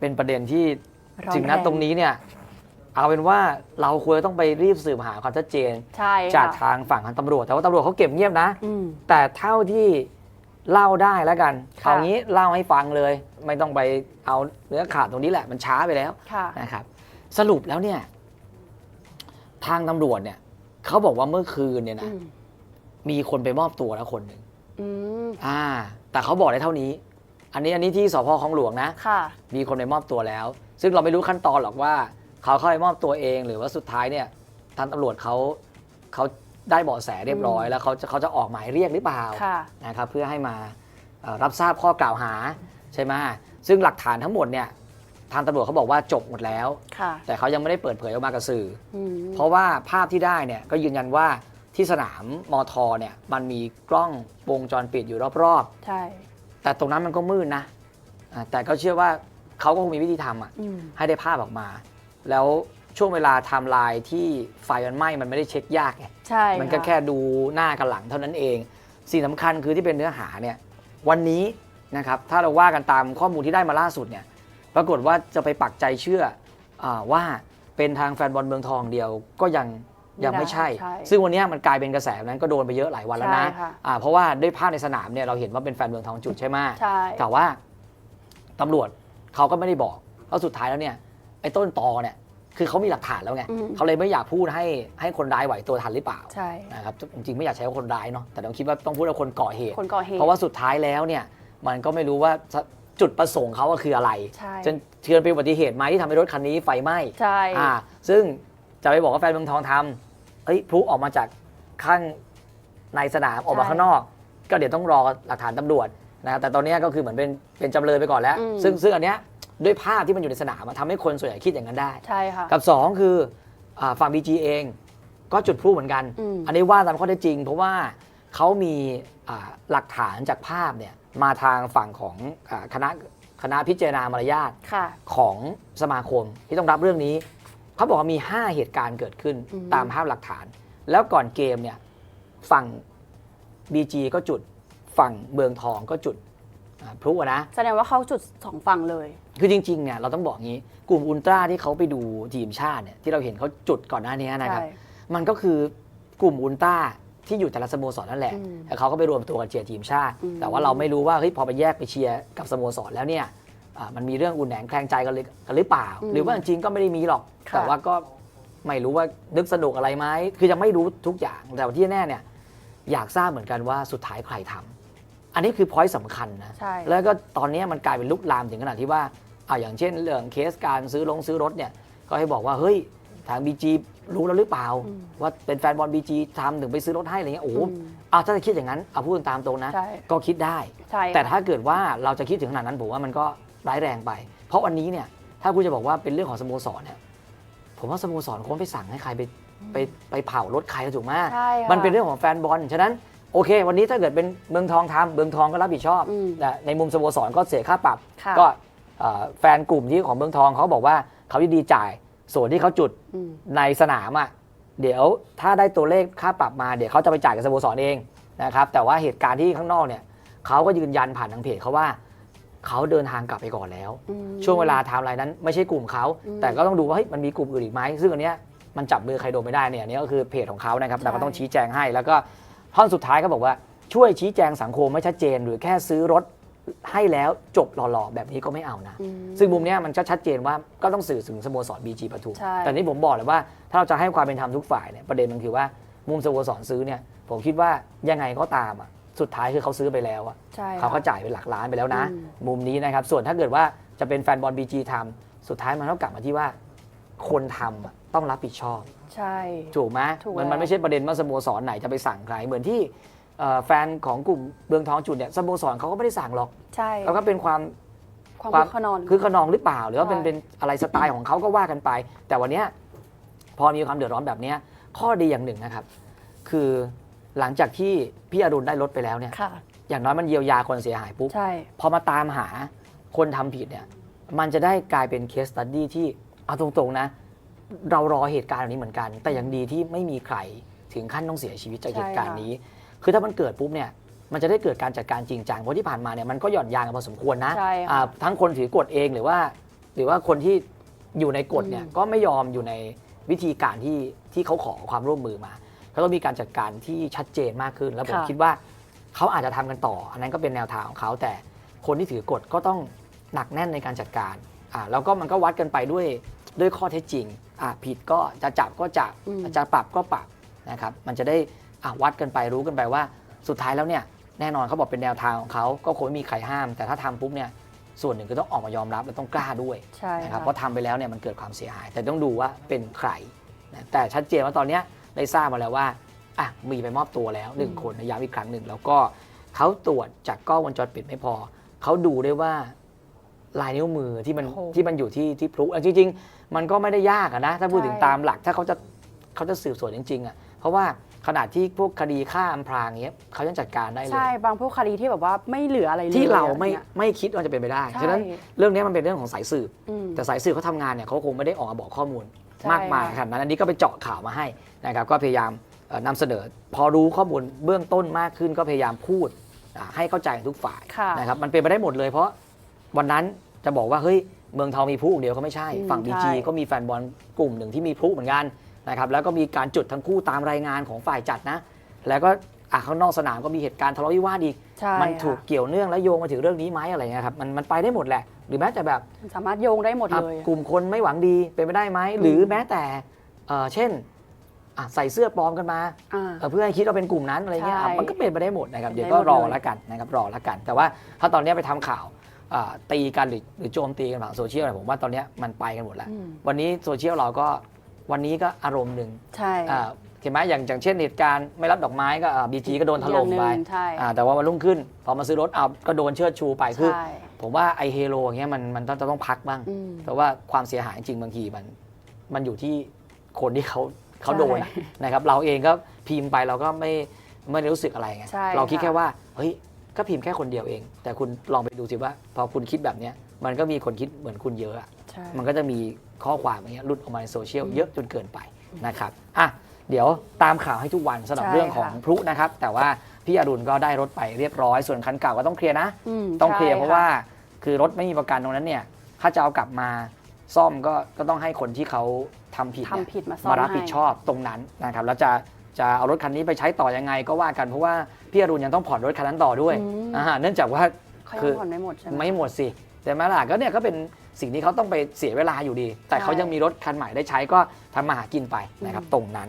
เป็นประเด็นที่ร้อนถึงนั้นแรงตรงนี้เนี่ยเอาเป็นว่าเราควรจะต้องไปรีบสืบหาความชัดเจนใช่จากค่ะทางฝั่งของตำรวจ แต่ว่าตำรวจเขาเก็บเงียบนะอืมแต่เท่าที่เล่าได้แล้วกันค่ะเอางี้เล่าให้ฟังเลย ไม่ต้องไปเอาเนื้อขาดตรงนี้แหละมันช้าไปแล้วค่ะนะครับ สรุปแล้วเนี่ย ทางตำรวจเนี่ยเขาบอกว่าเมื่อคืนเนี่ยอืนะมมีคนไปมอบตัวแล้วคนหนึ่งอืมอ่า แต่เขาบอกได้เท่านี้ อันนี้อันนี้ที่สพคลองหลวงนะ ค่ะ มีคนไปมอบตัวแล้ว ซึ่งเราไม่รู้ขั้นตอนหรอกว่า เขาเข้าไปมอบตัวเอง หรือว่าสุดท้ายเนี่ยทางตำรวจเขาเขาได้เบาะแสเรียบร้อยอืมแล้วเขาจะเขาจะออกหมายเรียกหรือเปล่าค่ะ นะครับเพื่อให้มาเอ่อรับทราบข้อกล่าวหาใช่ไหมซึ่งหลักฐานทั้งหมดเนี่ยทางตำรวจเขาบอกว่าจบหมดแล้ว ค่ะแต่เขายังไม่ได้เปิดเผยออกมากับสื่อ อืมเพราะว่าภาพที่ได้เนี่ยก็ยืนยันว่าที่สนามมอทอเนี่ยมันมีกล้องวงจรปิดอยู่รอบใช่ๆ แต่ตรงนั้นมันก็มืดนะอ่าแต่ก็เชื่อว่าเขาก็คงมีวิธีทำอะ อืม ให้ได้ภาพออกมา แล้วช่วงเวลาไทม์ไลน์ที่ไฟมันไหม้มันไม่ได้เช็คยากไง ใช่มันก็ะแค่ดูหน้ากับหลังเท่านั้นเอง สิ่งสำคัญคือที่เป็นเนื้อหาเนี่ยวันนี้นะครับถ้าเราว่ากันตามข้อมูลที่ได้มาล่าสุดเนี่ยปรากฏว่าจะไปปักใจเชื่ออาว่าเป็นทางแฟนบอลเมืองทองเดียวก็ยัง ยังไม่ใช่ ใช่ซึ่งวันนี้มันกลายเป็นกระแสนั้นก็โดนไปเยอะหลายวันแล้วนะใช่ค่ะ อ่าเพราะว่าด้วยภาพในสนามเนี่ยเราเห็นว่าเป็นแฟนเมืองทองจุดใช่ไหม ใช่ แต่ว่าตำรวจเขาก็ไม่ได้บอกเพราะสุดท้ายแล้วเนี่ยไอ้ต้นตอเนี่ยคือเขามีหลักฐานแล้วไงอืม เขาเลยไม่อยากพูดให้ให้คนร้ายไหวตัวทันหรือเปล่าใช่ นะครับจริงๆไม่อยากใช้ว่าคนร้ายเนาะแต่ต้องคิดว่าต้องพูดว่าคนก่อเหตุ คนก่อเหตุ เพราะว่าสุดท้ายแล้วเนี่ยมันก็ไม่รู้ว่าจุดประสงค์เขาก็คืออะไร ใช่ จนเทือนเป็นอุบัติเหตุไหมที่ทำให้รถคันนี้ไฟไหม้ใช่ อ่าซึ่ง จะไปบอกว่าแฟนเมืองทองทำเอ้ยพลุออกมาจากข้างในสนามออกมาข้างนอก ก็เดี๋ยวต้องรอหลักฐานตำรวจนะครับแต่ตอนเนี้ยก็คือเหมือนเป็นเป็นจำเลยไปก่อนแล้ว อืม ซึ่งซึ่งอันเนี้ยด้วยภาพที่มันอยู่ในสนามอะทำให้คนส่วนใหญ่คิดอย่างนั้นได้ ใช่ค่ะ กับ2คืออาฝั่ง BG เองก็จุดพลุเหมือนกันอืมอันนี้ว่าตามข้อเท็จจริง เพราะว่าเขามีอ่าหลักฐานจากภาพเนี่ยมาทางฝั่งของอาคณะคณะพิจารณามารยาท ค่ะ ของสมาคมที่ต้องรับเรื่องนี้ เขาบอกว่ามี 5 เหตุการณ์เกิดขึ้นอืมตามภาพหลักฐาน แล้วก่อนเกมเนี่ยฝั่ง BG ก็จุดฝั่งเมืองทองก็จุดอ่าพลุอะนะแสดงว่าเขาจุดสองฝั่งเลย คือจริงๆเนี่ยเราต้องบอกงี้กลุ่มอุลตร้าที่เขาไปดูทีมชาติเนี่ยที่เราเห็นเขาจุดก่อนหน้านี้นะครับใช่มันก็คือกลุ่มอุลตร้าที่อยู่แต่ละสโมสรนั่นแหละอืมแต่เขาก็ไปรวมตัวกันเชียร์ทีมชาติอืมแต่ว่าเราไม่รู้ว่าเฮ้ยพอไปแยกไปเชียร์กับสโมสรแล้วเนี่ยอ่า มันมีเรื่องอุ่นแหนงแคลงใจกันหรือกันหรือเปล่า หรือว่าจริงๆก็ไม่ได้มีหรอก ค่ะ แต่ว่าก็ไม่รู้ว่านึกสนุกอะไรไหมคือยังไม่รู้ทุกอย่างแต่ว่าที่แน่เนี่ยอยากทราบเหมือนกันว่าสุดท้ายใครทำอันนี้คือพอยต์สำคัญนะ ใช่ แล้วก็ตอนนี้มันกลายเป็นลุกลามถึงขนาดที่ว่าอ่าอย่างเช่นเรื่องเคสการซื้อลงซื้อรถเนี่ยก็ให้บอกว่าเฮ้ยทางบีจีรู้แล้วหรือเปล่า อืมว่าเป็นแฟนบอลบีจีทำถึงไปซื้อรถให้อะไรเงี้ยโอ้โหอืมเอาถ้าจะคิดอย่างนั้นเอาพูดตามตรงนะ ใช่ก็คิดได้ ใช่แต่ถ้าเกิดว่าเราจะคิดถึงขนาดนั้นผมว่ามันก็ ร้ายแรงไป เพราะวันนี้เนี่ยถ้าคุณจะบอกว่าเป็นเรื่องของสโมสรเนี่ยผมว่าสโมสรคงไม่ไปสั่งให้ใครไปไปไปเผารถใครถูกไหมใช่ค่ะ มันเป็นเรื่องของแฟนบอลฉะนั้นโอเค วันนี้ถ้าเกิดเป็นเมืองทองทำเมืองทองก็รับผิดชอบอืม แต่ในมุมสโมสรก็เสียค่าปรับ ค่ะก็เอ่อแฟนกลุ่มที่ของเมืองทองเขาบอกว่าเขายินดีจ่ายส่วนที่เขาจุดอืม ในสนามอะเดี๋ยวถ้าได้ตัวเลขค่าปรับมาเดี๋ยวเขาจะไปจ่ายกับสโมสรเองนะครับแต่ว่าเหตุการณ์ที่ข้างนอกเนี่ยเขาก็ยืนยันผ่านทางเพจเขาว่า เขาเดินทางกลับไปก่อนแล้วอืมช่วงเวลาไทม์ไลน์นั้นไม่ใช่กลุ่มเขาอืมแต่ก็ต้องดูว่าเฮ้ยมันมีกลุ่มอื่นอีกไหมซึ่งอันเนี้ยมันจับมือใครโดนไม่ได้เนี่ยอันนี้ก็คือเพจของเขานะครับใช่เราก็ต้องชี้แจงให้ แล้วก็ท่อนสุดท้ายก็บอกว่าช่วยชี้แจงสังคมไม่ชัดเจน หรือแค่ซื้อรถให้แล้วจบหล่อๆ แบบนี้ก็ไม่เอานะอืมซึ่งมุมเนี้ยมันก็ชัดเจนว่าก็ต้องสื่อถึงสโมสรบีจีปทุมใช่แต่นี่ผมบอกเลยว่าถ้าเราจะให้ความเป็นธรรมทุกฝ่ายเนี่ยประเด็นมันคือว่ามุมสโมสรซื้อเนี่ยผมคิดว่ายังไงก็ตามอะ สุดท้ายคือเขาซื้อไปแล้วอะใช่ค่ะเขาก็จ่ายเป็นหลักล้านไปแล้วนะ อืม มุมนี้นะครับ ส่วนถ้าเกิดว่าจะเป็นแฟนบอลบีจีทำสุดท้ายมันต้องกลับมาที่ว่า คนทำอะต้องรับผิดชอบ ใช่ ถูกไหมถูกมันแล้วมันไม่ใช่ประเด็นว่าสโมสรไหนจะไปสั่งใคร เหมือนที่เอ่อแฟนของกลุ่มเบืองท้องจุดเนี่ยสโมสรเขาก็ไม่ได้สั่งหรอกใช่ แล้วก็เป็นความความ ความคึกขนอง คือขนองหรือเปล่า หรือว่าเป็นใช่ เป็นอะไรสไตล์ของเขาก็ว่ากันไป แต่วันเนี้ยพอมีความเดือดร้อนแบบเนี้ยข้อดีอย่างหนึ่งนะครับ คือ หลังจากที่พี่อรุณได้รถไปแล้วเนี่ย ค่ะอย่างน้อยมันเยียวยาคนเสียหายปุ๊บ ใช่ พอมาตามหาคนทำผิดเนี่ย มันจะได้กลายเป็นเคสตัดดี้ที่เอาตรงๆนะ เรารอเหตุการณ์แบบนี้เหมือนกัน แต่ยังดีที่ไม่มีใครถึงขั้นต้องเสียชีวิตจากใช่เหตุการณ์ค่ะ นี้ คือถ้ามันเกิดปุ๊บเนี่ย มันจะได้เกิดการจัดการจริงจังเพราะที่ผ่านมาเนี่ยมันก็หย่อนยานกันพอสมควรนะ ใช่อ่าค่ะ ทั้งคนถือกฎเองหรือว่า หรือว่าคนที่อยู่ในกฎเนี่ยอืม ก็ไม่ยอมอยู่ในวิธีการที่ที่เขาขอความร่วมมือมา เขาต้องมีการจัดการที่ชัดเจนมากขึ้น แล้วผมคิดว่าเขาอาจจะทำกันต่อ อันนั้นก็เป็นแนวทางของเขาแต่คนที่ถือกฎก็ต้องหนักแน่นในการจัดการอ่าแล้วก็มันก็วัดกันไปด้วยด้วยข้อเท็จจริงอ่าผิดก็จะจับก็จับอืม จะปรับก็ปรับนะครับมันจะได้อะวัดกันไปรู้กันไปว่า สุดท้ายแล้วเนี่ยแน่นอนเขาบอกเป็นแนวทางของเขาก็คงไม่มีใครห้าม แต่ถ้าทำปุ๊บเนี่ยส่วนหนึ่งก็ต้องออกมายอมรับและต้องกล้าด้วย ใช่นะครับค่ะเพราะทำไปแล้วเนี่ยมันเกิดความเสียหาย แต่ต้องดูว่าเป็นใครนะแต่ชัดเจนว่าตอนเนี้ย ได้ทราบมาแล้วว่าอะมีไปมอบตัวแล้วหนึ่งอืมคนนะย้ำอีกครั้งหนึ่งแล้วก็เขาตรวจจากกล้องวงจรปิดไม่พอเขาดูได้ว่าลายนิ้วมือที่มันที่มันอยู่ที่ที่พลุอะจริง ๆ มันก็ไม่ได้ยากอะนะ ถ้าพูดถึงตามหลัก ถ้าเขาจะเขาจะสืบสวนจริง ๆอะเพราะว่าขนาดที่พวกคดีฆ่าอำพรางเงี้ยเขายังจัดการได้เลยใช่บางพวกคดีที่แบบว่าไม่เหลืออะไรเลยที่เราไม่อะนี่ยไม่คิดว่าจะเป็นไปได้ใช่ฉะนั้นเรื่องนี้มันเป็นเรื่องของสายสืบอืมแต่สายสืบเขาทำงานเนี่ยเขาคงไม่ได้ออกมาบอกข้อมูลใช่ มากมายค่ะขนาดนั้นอันนี้ก็ไปเจาะข่าวมาให้นะครับก็พยายามเอ่อนำเสนอ พอรู้ข้อมูลเบื้องต้นมากขึ้นก็พยายามพูดอ่าให้เข้าใจทุกฝ่ายค่ะนะครับมันเป็นไปได้หมดเลยเพราะวันนั้นจะบอกว่าเฮ้ยเมืองทองมีพลุอย่างเดียวก็ไม่ใช่อืมฝั่งบีใช่จีก็มีแฟนบอลกลุ่มหนึ่งที่มีพลุเหมือนกันนะครับแล้วก็มีการจุดทั้งคู่ตามรายงานของฝ่ายจัดนะ แล้วก็อะข้างนอกสนามก็มีเหตุการณ์ทะเลาะวิวาทอีกใช่มันถูกค่ะเกี่ยวเนื่องและโยงมาถึงเรื่องนี้ไหมอะไรเงี้ยครับมันมันไปได้หมดแหละ หรือแม้แต่แบบมันสามารถโยงได้หมดอะเลยกลุ่มคนไม่หวังดีเป็นไปได้ไหมอืมหรือแม้แต่เอ่อเช่นอะใส่เสื้อปลอมกันมาอ่าเอ่อเพื่อให้คิดว่าเป็นกลุ่มนั้นอะไรเงี้ยใช่อะมันก็เป็นไปได้หมดนะครับเป็นเดี๋ยวได้ก็หมดรอเลยแล้วกันนะครับรอแล้วกัน แต่ว่าถ้าตอนเนี้ยไปทำข่าวอะตีกันหรือหรือโจมตีกันผ่านโซเชียลเนี่ยผมว่าตอนเนี้ยมันไปกันหมดแล้วอืมวันนี้โซเชียลเราก็วันนี้ก็อารมณ์หนึ่งใช่อ่าเห็นไหมอย่างอย่างเช่นเหตุการณ์ไม่รับดอกไม้ก็บีจีก็โดนถล่มไปอย่างหนึ่งใช่อ่าแต่ว่าวันรุ่งขึ้นพอมาซื้อรถเอาก็โดนเชิดชูไปคือใช่ ผมว่าไอเฮโลอย่างเงี้ยมันมันต้องจะต้องพักบ้าง อืมแต่ว่าความเสียหายจริงบางทีมัน มันอยู่ที่คนที่เขาเขาโดนอะนะครับ เราเองก็พิมพ์ไปเราก็ไม่ไม่ได้รู้สึกอะไรไงใช่เราคิดค่ะ แค่ว่าเฮ้ยก็พิมพ์แค่คนเดียวเอง แต่คุณลองไปดูสิว่า พอคุณคิดแบบเนี้ยมันก็มีคนคิดเหมือนคุณเยอะอะ ใช่ มันก็จะมีข้อความอย่างเงี้ยหลุดออกมาในโซเชียลเยอะจนเกินไปนะครับอะเดี๋ยวตามข่าวให้ทุกวันสำหรับใช่เรื่องของค่ะ พลุนะครับ แต่ว่าพี่อรุณก็ได้รถไปเรียบร้อย ส่วนคันเก่าก็ต้องเคลียร์นะมต้องเคลียร์ใช่เพราะว่า คือรถไม่มีประกันตรงนั้นเนี่ยถ้าจะเอากลับมาซ่อมก็ก็ต้องให้คนที่เขาทำผิดเนี่ยทำผิดมาซ่อมมารับให้ผิดชอบตรงนั้นนะครับแล้วจะจะเอารถคันนี้ไปใช้ต่อยังไงก็ว่ากันเพราะว่าพี่อรุณยังต้องผ่อนรถคันนั้นต่อด้วยอืมอ่าเนื่องจากว่าเขาคืยัองผ่อนไม่หมดใช่ไหมไม่หมดสิแต่มาล่ะก็เนี่ยก็เป็นสิ่งที่เขาต้องไปเสียเวลาอยู่ดี แต่ใช่เขายังมีรถคันใหม่ได้ใช้ก็ทำมาหากินไปนะครับอืมตรงนั้น